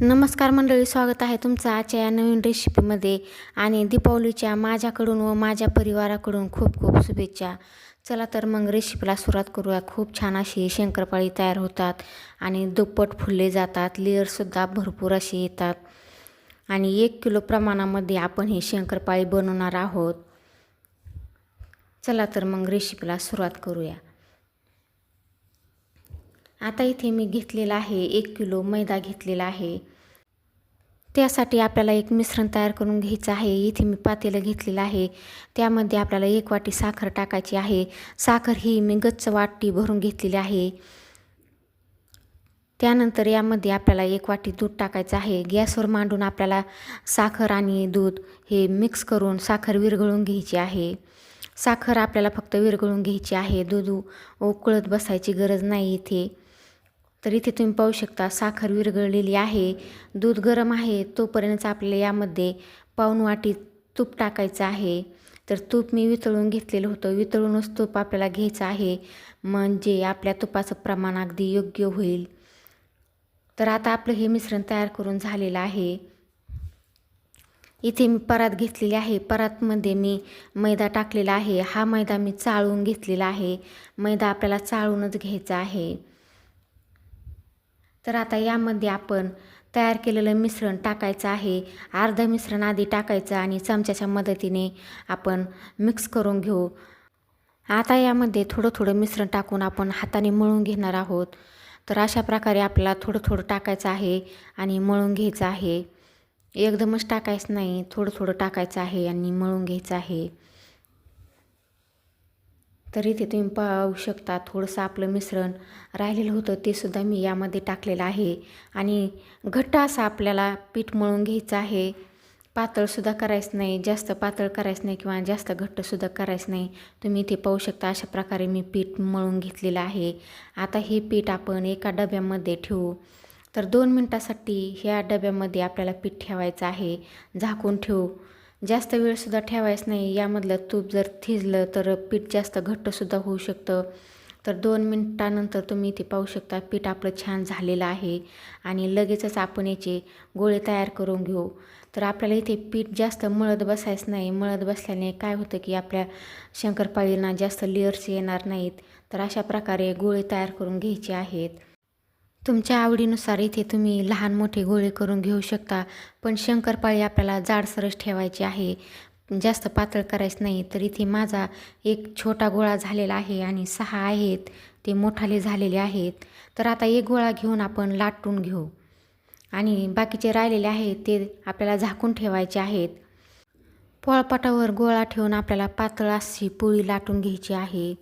नमस्कार मंडळी स्वागत आहे तुमचं आजच्या या नवीन रेसिपीमध्ये आणि दीपावलीच्या माझ्याकडून व माझ्या परिवाराकडून खूप खूप शुभेच्छा. चला तर मग रेसिपीला सुरुवात करूया. खूप छान अशी शंकरपाळी तयार होतात आणि दुप्पट फुलले जातात. लेअरसुद्धा भरपूर असे येतात. आणि एक किलो प्रमाणामध्ये आपण ही शंकरपाळी बनवणार आहोत. चला तर मग रेसिपीला सुरुवात करूया. आता इथे मी घेतलेला आहे एक किलो मैदा घेतलेला आहे. त्यासाठी आपल्याला एक मिश्रण तयार करून घ्यायचं आहे. इथे मी पातेलं घेतलेलं आहे. त्यामध्ये आपल्याला एक वाटी साखर टाकायची आहे. साखर ही मी गच्च वाटी भरून घेतलेली आहे. त्यानंतर यामध्ये आपल्याला एक वाटी दूध टाकायचं आहे. गॅसवर मांडून आपल्याला साखर आणि दूध हे मिक्स करून साखर विरघळून घ्यायची आहे. साखर आपल्याला फक्त विरघळून घ्यायची आहे. दूध उकळत बसायची गरज नाही इथे. तर इथे तुम्ही पाहू शकता साखर विरघळलेली आहे दूध गरम आहे तोपर्यंत आपल्याला यामध्ये पाऊन वाटी तूप टाकायचं आहे. तर तूप मी वितळून घेतलेलं होतं. वितळूनच तूप आपल्याला घ्यायचं आहे. म्हणजे आपल्या तुपाचं प्रमाण अगदी योग्य होईल. तर आता आपलं हे मिश्रण तयार करून झालेलं आहे. इथे मी परात घेतलेली आहे. परातमध्ये मी मैदा टाकलेला आहे. हा मैदा मी चाळून घेतलेला आहे. मैदा आपल्याला चाळूनच घ्यायचा आहे. तर आता यामध्ये आपण तयार केलेलं मिश्रण टाकायचं आहे. अर्धं मिश्रण आधी टाकायचं आणि चमच्याच्या मदतीने आपण मिक्स करून घेऊ. आता यामध्ये थोडं थोडं मिश्रण टाकून आपण हाताने मळून घेणार आहोत. तर अशा प्रकारे आपल्याला थोडं थोडं टाकायचं आहे आणि मळून घ्यायचं आहे. एकदमच टाकायचं नाही थोडं थोडं टाकायचं आहे आणि मळून घ्यायचं आहे. तर इथे तुम्ही पाहू शकता थोडंसं आपलं मिश्रण राहिलेलं होतं ते सुद्धा मी यामध्ये टाकलेलं आहे. आणि घट्ट असं आपल्याला पीठ मळून घ्यायचं आहे. पातळसुद्धा करायचं नाही जास्त पातळ करायचं नाही किंवा जास्त घट्टसुद्धा करायचं नाही. तुम्ही इथे पाहू शकता अशा प्रकारे मी पीठ मळून घेतलेलं आहे. आता हे पीठ आपण एका डब्यामध्ये ठेवू. तर दोन मिनटासाठी ह्या डब्यामध्ये आपल्याला पीठ ठेवायचं आहे. झाकून ठेवू. जास्त वेळसुद्धा ठेवायचं नाही. यामधलं तूप जर थिजलं तर पीठ जास्त घट्टसुद्धा होऊ शकतं. तर दोन मिनटानंतर तुम्ही इथे पाहू शकता पीठ आपलं छान झालेलं आहे आणि लगेचच आपण याचे गोळे तयार करून घेऊ. तर आपल्याला इथे पीठ जास्त मळत बसायचं नाही. मळत बसल्याने काय होतं की आपल्या शंकरपाळींना जास्त लेअर्स येणार नाहीत. तर अशा प्रकारे गोळे तयार करून घ्यायचे आहेत. तुमच्या आवडीनुसार इथे तुम्ही लहान मोठे गोळे करून घेऊ शकता पण शंकरपाळी आपल्याला जाडसरच ठेवायची आहे. जास्त पातळ करायचं नाही तर इथे माझा एक छोटा गोळा झालेला आहे आणि सहा आहेत ते मोठाले झालेले आहेत. तर आता एक गोळा घेऊन आपण लाटून घेऊ. आणि बाकीचे राहिलेले आहेत ते आपल्याला झाकून ठेवायचे आहेत. पोळपाटावर गोळा ठेवून आपल्याला पातळ अशी पोळी लाटून घ्यायची आहे.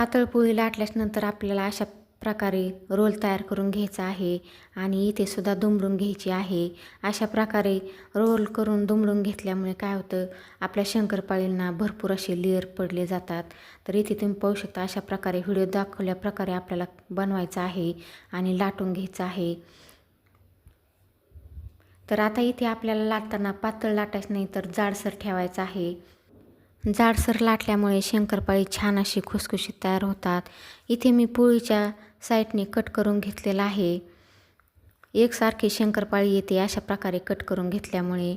पातळ पोळी लाटल्यानंतर आपल्याला अशा प्रकारे रोल तयार करून घ्यायचा आहे आणि इथे सुद्धा दुमडून घ्यायची आहे. अशा प्रकारे रोल करून दुमडून घेतल्यामुळे काय होतं आपल्या शंकरपाळींना भरपूर असे लेअर पडले जातात. तर इथे तुम्ही पाहू शकता अशा प्रकारे व्हिडिओ दाखवल्याप्रकारे आपल्याला बनवायचं आहे आणि लाटून घ्यायचं आहे. तर आता इथे आपल्याला लाटताना पातळ लाटायचं नाही तर जाडसर ठेवायचं आहे. जाडसर लाटल्यामुळे शंकरपाळी छान अशी खुसखुशीत तयार होतात. इथे मी पोळीच्या साईडने कट करून घेतलेला आहे. एकसारखी शंकरपाळी येते अशा प्रकारे कट करून घेतल्यामुळे.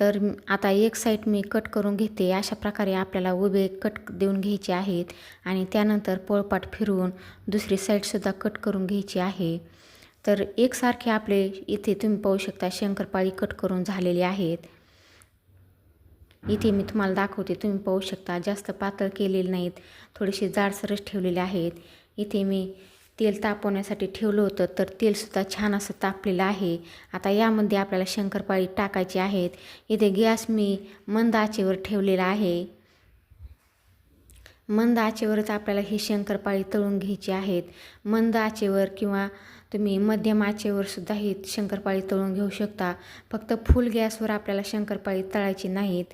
तर आता एक साईड मी कट करून घेते अशा प्रकारे आपल्याला उभे कट देऊन घ्यायचे आहेत आणि त्यानंतर पोळपाट फिरवून दुसरी साईडसुद्धा कट करून घ्यायची आहे. तर एकसारखे आपले इथे तुम्ही पाहू शकता शंकरपाळी कट करून झालेली आहेत. इथे मी तुम्हाला दाखवते तुम्ही पाहू शकता जास्त पातळ केलेले नाहीत थोडेसे जाडसरच ठेवलेले आहेत. इथे मी तेल तापवण्यासाठी ठेवलं होतं तर तेलसुद्धा छान असं तापलेलं आहे. आता यामध्ये आपल्याला शंकरपाळी टाकायची आहेत. इथे गॅस मी मंद आचेवर ठेवलेला आहे. मंद आचेवरच आपल्याला ही शंकरपाळी तळून घ्यायची आहेत. मंद आचेवर किंवा तुम्ही मध्यम आचेवर सुद्धा ही शंकरपाळी तळून घेऊ शकता. फक्त फुल गॅसवर आपल्याला शंकरपाळी तळायची नाहीत.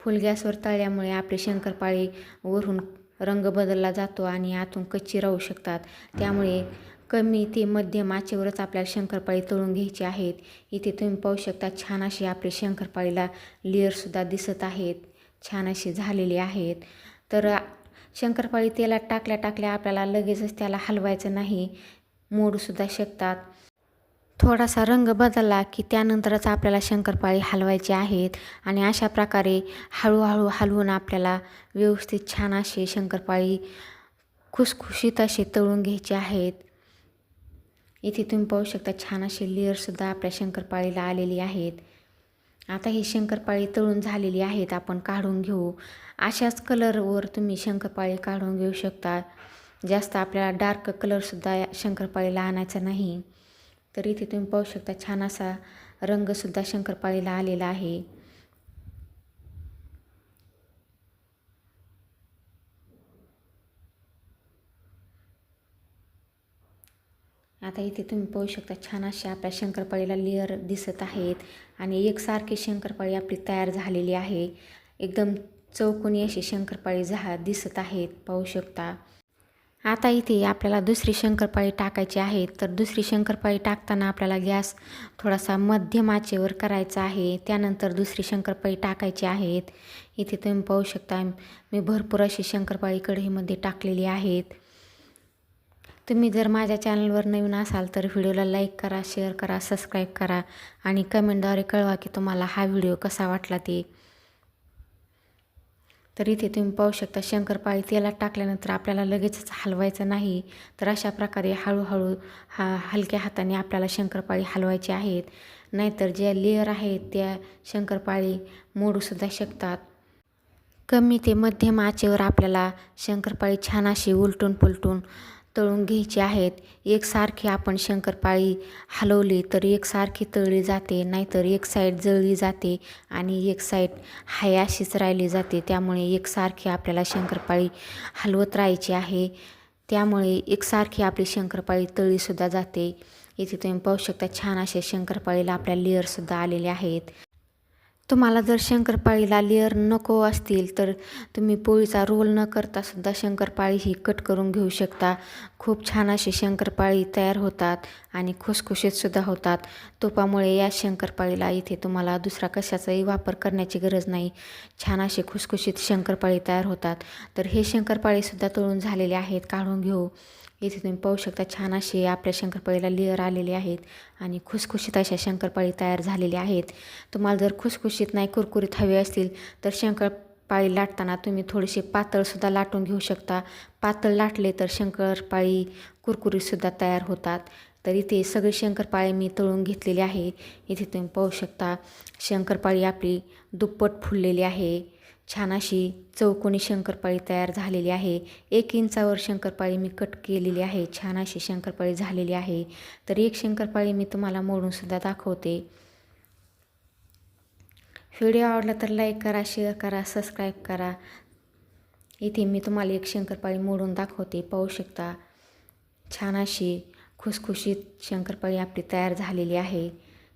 फुल गॅसवर तळल्यामुळे आपली शंकरपाळी वरून रंग बदलला जातो आणि आतून कच्ची राहू शकतात. त्यामुळे कमी ते मध्यम आचेवरच आपल्याला शंकरपाळी तळून घ्यायची आहेत. इथे तुम्ही पाहू शकता छान अशी आपली शंकरपाळीला लेअरसुद्धा दिसत आहेत. छान अशी झालेली आहेत. तर शंकरपाळी तेलात टाकल्या टाकल्या आपल्याला लगेचच त्याला हलवायचं नाही. मोडूसुद्धा शकतात. थोडासा रंग बदलला की त्यानंतरच आपल्याला शंकरपाळी हलवायची आहेत आणि अशा प्रकारे हळूहळू हलवून आपल्याला व्यवस्थित छान असे शंकरपाळी खुसखुशीत असे तळून घ्यायचे आहेत. इथे तुम्ही पाहू शकता छान असे लेअरसुद्धा आपल्या शंकरपाळीला आलेली आहेत. आता ही शंकरपाळी तळून झालेली आहेत आपण काढून घेऊ. अशाच कलरवर तुम्ही शंकरपाळी काढून घेऊ शकता. जास्त आपल्याला डार्क कलरसुद्धा या शंकरपाळीला आणायचा नाही. तर इथे तुम्ही पाहू शकता छान असा रंगसुद्धा शंकरपाळीला आलेला आहे. आता इथे तुम्ही पाहू शकता छान अशी आपल्या शंकरपाळीला लेअर दिसत आहेत आणि एकसारखी शंकरपाळी आपली तयार झालेली आहे. एकदम चौकोनी अशी शंकरपाळी झा दिसत आहेत पाहू शकता. आता इथे आपल्याला दुसरी शंकरपाळी टाकायची आहे. तर दुसरी शंकरपाळी टाकताना आपल्याला गॅस थोडासा मध्यम आचेवर करायचा आहे. त्यानंतर दुसरी शंकरपाळी टाकायची आहेत इथे तुम्ही पाहू शकता मी भरपूर अशी शंकरपाळी कढईमध्ये टाकलेली आहेत. तुम्ही जर माझ्या चॅनलवर नवीन असाल तर व्हिडिओला लाईक करा शेअर करा सबस्क्राईब करा आणि कमेंटद्वारे कळवा की तुम्हाला हा व्हिडिओ कसा वाटला ते. तर इथे तुम्ही पाहू शकता शंकरपाळी तेलात टाकल्यानंतर आपल्याला लगेचच हलवायचं नाही. तर अशा प्रकारे हळूहळू हा हलक्या हाताने आपल्याला शंकरपाळी हलवायची आहेत. नाहीतर ज्या लेअर आहेत त्या शंकरपाळी मोडूसुद्धा शकतात. कमी ते मध्यम आचेवर आपल्याला शंकरपाळी छान अशी उलटून पुलटून तळून घ्यायची आहेत. एकसारखी आपण शंकरपाळी हलवली तर एकसारखी तळली जाते नाहीतर एक साईड जळली जाते आणि एक साईड हाय अशीच राहिली जाते. त्यामुळे एकसारखी आपल्याला शंकरपाळी हलवत राहायची आहे. त्यामुळे एकसारखी आपली शंकरपाळी तळीसुद्धा जाते. इथे तुम्ही पाहू शकता छान असे शंकरपाळीला आपल्या लेअरसुद्धा आलेले आहेत. तुम्हाला जर शंकरपाळीला लेअर नको असतील तर तुम्ही पोळीचा रोल न करता सुद्धा शंकरपाळी ही कट करून घेऊ शकता. खूप छान अशी शंकरपाळी तयार होतात आणि खुसखुशीतसुद्धा होतात. तुपामुळे या शंकरपाळीला इथे तुम्हाला दुसरा कशाचाही वापर करण्याची गरज नाही. छान अशी खुसखुशीत शंकरपाळी तयार होतात. तर हे शंकरपाळीसुद्धा तळून झालेले आहेत काढून घेऊ. इथे तुम्ही पाहू शकता छान असे आपल्या शंकरपाळीला लेअर आलेले आहेत आणि खुसखुशीत अशा शंकरपाळी तयार झालेल्या आहेत. तुम्हाला जर खुसखुशीत नाही कुरकुरीत हवे असतील तर शंकरपाळी लाटताना तुम्ही थोडीशी पातळसुद्धा लाटून घेऊ शकता. पातळ लाटले तर शंकरपाळी कुरकुरीतसुद्धा तयार होतात. तर इथे सगळी शंकरपाळी मी तळून घेतलेली आहे. इथे तुम्ही पाहू शकता शंकरपाळी आपली दुप्पट फुललेली आहे. छान अशी चौकोनी शंकरपाळी तयार झालेली आहे. एक इंचावर शंकरपाळी मी कट केलेली आहे. छान अशी शंकरपाळी झालेली आहे. तर एक शंकरपाळी मी तुम्हाला मोडूनसुद्धा दाखवते. व्हिडिओ आवडला तर लाईक करा शेअर करा सबस्क्राईब करा. इथे मी तुम्हाला एक शंकरपाळी मोडून दाखवते. पाहू शकता छान अशी खुसखुशीत शंकरपाळी आपली तयार झालेली आहे.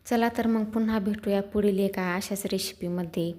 चला तर मग पुन्हा भेटूया पुढील एका अशाच रेसिपीमध्ये